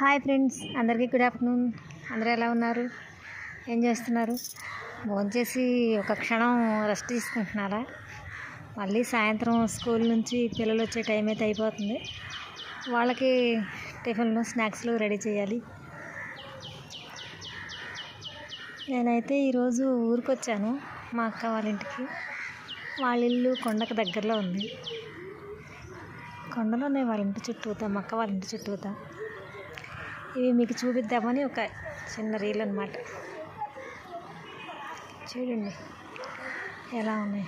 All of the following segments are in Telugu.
హాయ్ ఫ్రెండ్స్ అందరికీ గుడ్ ఆఫ్టర్నూన్. అందరూ ఎలా ఉన్నారు? ఏం చేస్తున్నారు? భోంచేసి ఒక క్షణం రెస్ట్ తీసుకుంటున్నారా? మళ్ళీ సాయంత్రం స్కూల్ నుంచి పిల్లలు వచ్చే టైం అయితే అయిపోతుంది. వాళ్ళకి టిఫిన్లు స్నాక్స్లు రెడీ చేయాలి. నేనైతే ఈరోజు ఊరికి వచ్చాను మా అక్క వాళ్ళ ఇంటికి. వాళ్ళ ఇల్లు కొండకు దగ్గరలో ఉంది. కొండలోనే వాళ్ళ ఇంటి చుట్టూతా మా అక్క వాళ్ళ ఇంటి చుట్టూతా. ఇవి మీకు చూపిద్దామని ఒక చిన్న రీల్ అనమాట చూడండి ఎలా ఉన్నాయి.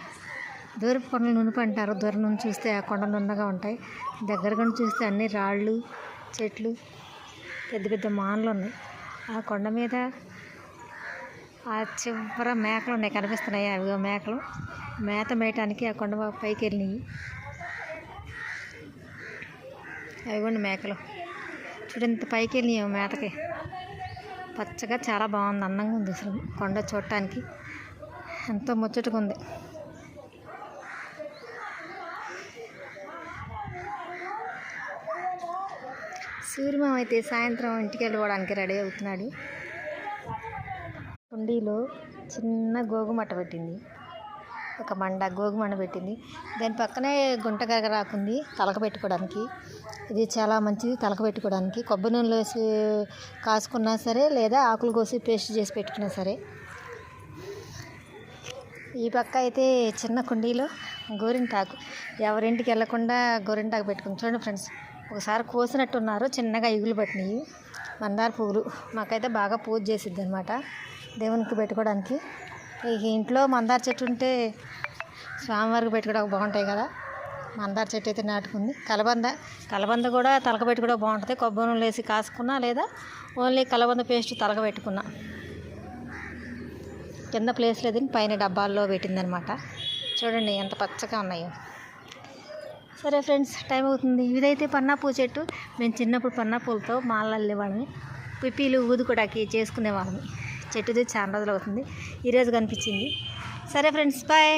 దూరపు కొండలు నునుపు అంటారు. దూరం నుంచి చూస్తే ఆ కొండలు నున్నగా ఉంటాయి. దగ్గరగా చూస్తే అన్ని రాళ్ళు చెట్లు పెద్ద పెద్ద మాన్లు ఉన్నాయి. ఆ కొండ మీద ఆ చివర మేకలు ఉన్నాయి కనిపిస్తున్నాయి. అవి మేకలు. మేత మేయటానికి ఆ కొండ పైకి వెళ్ళినాయి. అవిగోండి మేకలు. చూడు ఇంత పైకి వెళ్ళినాయి మేతకి పచ్చగా చాలా బాగుంది అందంగా ఉంది అసలు కొండ చూడటానికి. ఎంతో ముచ్చటగా ఉంది. సూర్యమామ అయితే సాయంత్రం ఇంటికి వెళ్ళిపోవడానికి రెడీ అవుతున్నాడు. కుండీలో చిన్న గోగుమట్ట పెట్టింది. ఒక మండ గోగు మండ పెట్టింది. దాని పక్కనే గుంట రాకుంది తలక పెట్టుకోవడానికి. ఇది చాలా మంచిది తలక పెట్టుకోవడానికి. కొబ్బరి నూనెలో వేసి కాసుకున్నా సరే లేదా ఆకులు కోసి పేస్ట్ చేసి పెట్టుకున్నా సరే. ఈ పక్క అయితే చిన్న కుండీలో గోరింటాకు. ఎవరింటికి వెళ్ళకుండా గోరింటాకు పెట్టుకుని చూడండి ఫ్రెండ్స్ ఒకసారి కోసినట్టున్నారు. చిన్నగా ఇగులు పట్టినాయి. మందార పువ్వులు. మాకైతే బాగా పూజ చేసిద్ది అనమాట దేవునికి పెట్టుకోవడానికి. ఇక ఇంట్లో మందార చెట్టు ఉంటే స్వామివారికి పెట్టుకోవడానికి బాగుంటాయి కదా. మందార చెట్టు అయితే నాటుకుంది. కలబంద కలబంద కూడా తలక బాగుంటుంది. కొబ్బరి నూనెలు వేసి కాసుకున్నా లేదా ఓన్లీ కలబంద పేస్ట్ తలక పెట్టుకున్నా. కింద ప్లేస్ లేదని పైన డబ్బాల్లో పెట్టిందనమాట. చూడండి ఎంత పచ్చగా ఉన్నాయో. సరే ఫ్రెండ్స్ టైం అవుతుంది. ఇదైతే పన్నా పూ చెట్టు. మేము చిన్నప్పుడు పన్నా పూలతో మాలలు పిప్పీలు ఊదుకోడానికి చేసుకునేవాళ్ళని చెట్టు చాలా రోజులు అవుతుంది ఈరోజు కనిపించింది. సరే ఫ్రెండ్స్ బాయ్.